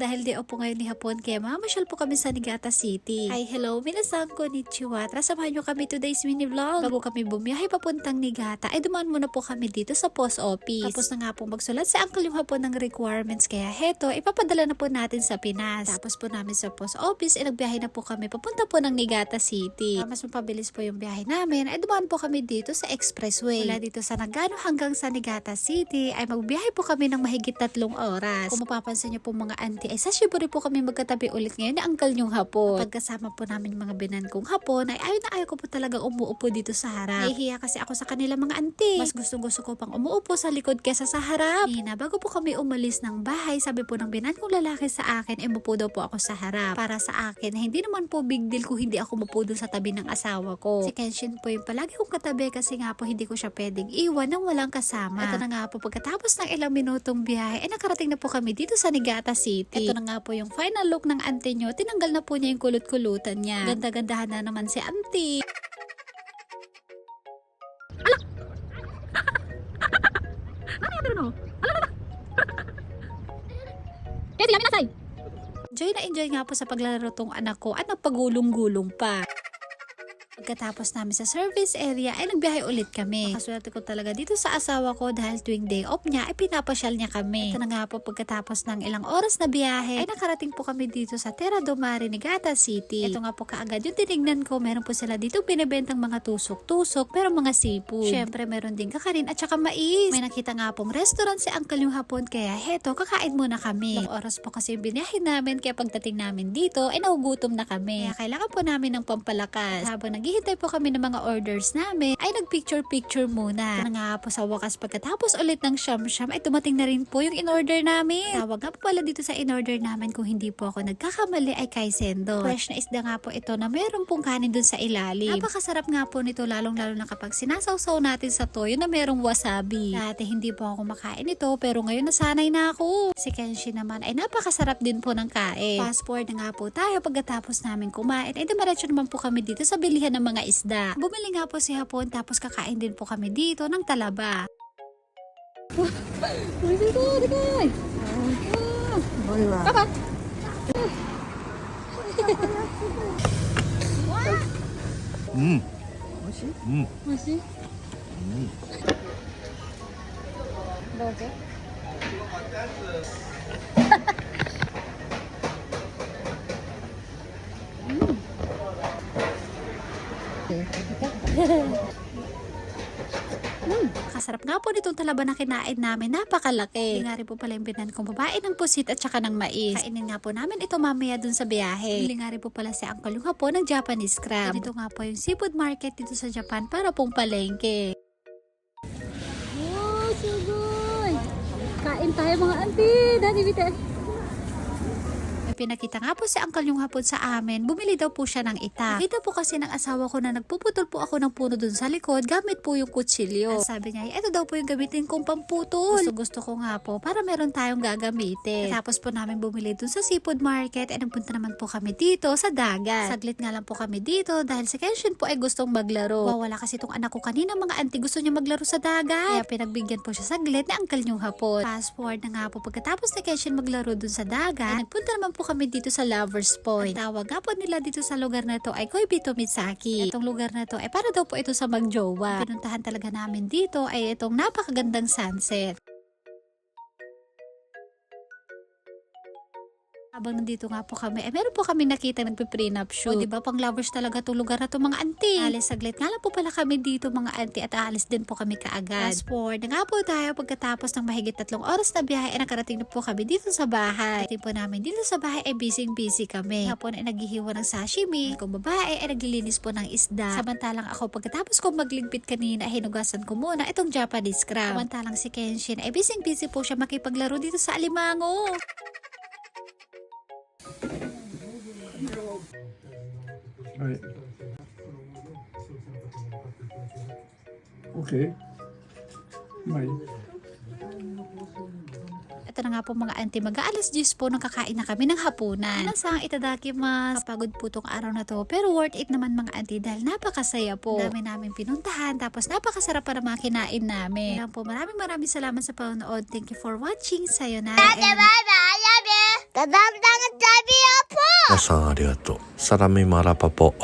dahil di po ngayon ni hapon kaya mamasyal po kami sa Niigata City. Hi, hello, minasan konnichiwa. Tara samahan nyo kami today's mini vlog. Bago kami bumiyahe papuntang Niigata, ay dumaan muna po kami dito sa post office. Tapos na nga po magsulat sa uncle yung hapon ng requirements kaya heto, ipapadala na po natin sa Pinas. Tapos po namin sa post office, ay nagbiyahe na po kami papunta po ng Niigata City. Ah, mas mapabilis po yung biyahe namin, ay dumaan po kami dito sa expressway. Mula dito sa Nagano hanggang sa Niigata City, ay magbiyahe po kami ng mahigit tatlong oras. Kung mapapansin niyo po mga auntie, ay sa Shiburi po kami magkatabi ulit ngayon ni Uncle yung hapon. Pagkasama po namin mga binan kong hapon, ay ayaw na ayaw ko po talaga umuupo dito sa harap. Nahihiya kasi ako sa kanila mga auntie. Mas gusto gusto ko pang umuupo sa likod kesa sa harap. Nina, bago po kami umalis ng bahay, sabi po ng binan kong lalaki sa akin, ay mupo daw po ako sa harap. Para sa akin, hindi naman po big deal kung hindi ako mupo doon sa tabi ng asawa ko. Si Kenshin po yung palagi kong katabi kasi nga po hindi ko siya pwedeng iwan nang walang kasama. Ito na nga po pagkatapos ng ilang minutong biyahe, ay nakarating na po kami dito sa Niigata City. Ito na nga po yung final look ng auntie nyo. Tinanggal na po niya yung kulot-kulutan niya. Ganda-gandahan na naman si auntie. Enjoy na enjoy nga po sa paglalaro tong anak ko at nagpagulong-gulong pa. Pagkatapos namin sa service area ay nagbiyahe ulit kami. Nakaswerte ko talaga dito sa asawa ko dahil tuwing day off niya ay pinapasyal niya kami. Ito na nga po pagkatapos ng ilang oras na biyahe ay nakarating po kami dito sa Terra do Mare, Niigata City. Ito nga po kaagad yung tinignan ko meron po sila dito binibentang mga tusok-tusok pero mga seafood. Syempre meron din kakanin at saka mais. May nakita nga pong restaurant si Uncle yung hapon kaya heto kakain muna kami. Ilang oras po kasi biniyahe namin kaya pagdating namin dito ay nahugutom na kami. Kaya kailangan po namin ng pampalakas. Habang naghihintay po kami ng mga orders namin, ay nagpicture-picture muna. Ito nga po sa wakas pagkatapos ulit ng siyam-siyam ay dumating na rin po yung in-order namin. Tawag nga po pala dito sa in-order namin kung hindi po ako nagkakamali ay kaisendo. Fresh na isda nga po ito na meron pong kanin dun sa ilalim. Napakasarap nga po nito lalong-lalo na kapag sinasawsaw natin sa toyo na merong wasabi. Dati hindi po ako makain ito pero ngayon nasanay na ako. Si Kenshi naman ay napakasarap din po ng kain. Fast forward na nga po tayo pagkatapos namin kumain ay dumiretso naman po kami dito sa bilihan ng ng mga isda. Bumili nga po si Hapon tapos kakain din po kami dito ng talaba. Papa! Mm. Mm. Mm. Bagay? Kasarap nga po nitong talaba na kinain namin. Napakalaki. Hindi po pala yung binan kong babae ng pusit at saka ng mais. Kainin nga po namin ito mamaya dun sa biyahe. Hindi po pala si Uncle yung hapon ng Japanese crab. Dito nga po yung seafood market dito sa Japan para pong palengke. Wow, sugoy! Kain tayo mga auntie! Dani, bite! Pinakita nga po si Uncle yung hapon sa amin, bumili daw po siya ng itak. Nakita po kasi ng asawa ko na nagpuputol po ako ng puno dun sa likod gamit po yung kutsilyo. At sabi niya, ito daw po yung gamitin kong pamputol. Gusto gusto ko nga po para meron tayong gagamitin. Tapos po namin bumili dun sa seafood market at nagpunta naman po kami dito sa dagat. Saglit nga lang po kami dito dahil si Kenshin po ay gustong maglaro. Wala kasi itong anak ko kanina mga auntie gusto niya maglaro sa dagat. Kaya pinagbigyan po siya saglit ni Uncle yung hapon. Fast forward na nga po pagkatapos ni Kenshin maglaro dun sa dagat, ay nagpunta naman po kami dito sa Lovers Point. Ang tawag nga po nila dito sa lugar na to ay Koibito Mitsaki. Itong lugar na to ay para daw po ito sa magjowa. Pinuntahan talaga namin dito ay itong napakagandang sunset. Habang nandito nga po kami, eh meron po kami nakita nagpe-prenup shoot. O, diba, pang lovers talaga itong lugar na to mga auntie. Alis saglit nga lang po pala kami dito mga auntie at aalis din po kami kaagad. Fast forward na nga po tayo pagkatapos ng mahigit tatlong oras na biyahe, eh nakarating na po kami dito sa bahay. Pagdating po namin dito sa bahay ay busy-busy kami. Nga po na naghihiwa ng sashimi. Kung babae ay naglilinis po ng isda. Samantalang ako pagkatapos ko magligpit kanina, ay hinugasan ko muna itong Japanese crab. Samantalang si Kenshin ay busy-busy po siya makipaglaro dito sa alimango. Right. Okay. May. Ito na nga po mga auntie, mag-aalas 10 po nang kakain na kami ng hapunan. Ano Nasang itadaki mas, kapagod po tong araw na to. Pero worth it naman mga auntie dahil napakasaya po. Dami namin pinuntahan, tapos napakasarap pa na mga kinain namin. Kailan po maraming maraming salamat sa panonood. Thank you for watching. Sayonara. Tate, bye-bye. Ayabi. Tadamdangan tabi, oh. 皆さんありがとう。サラミマラパポ。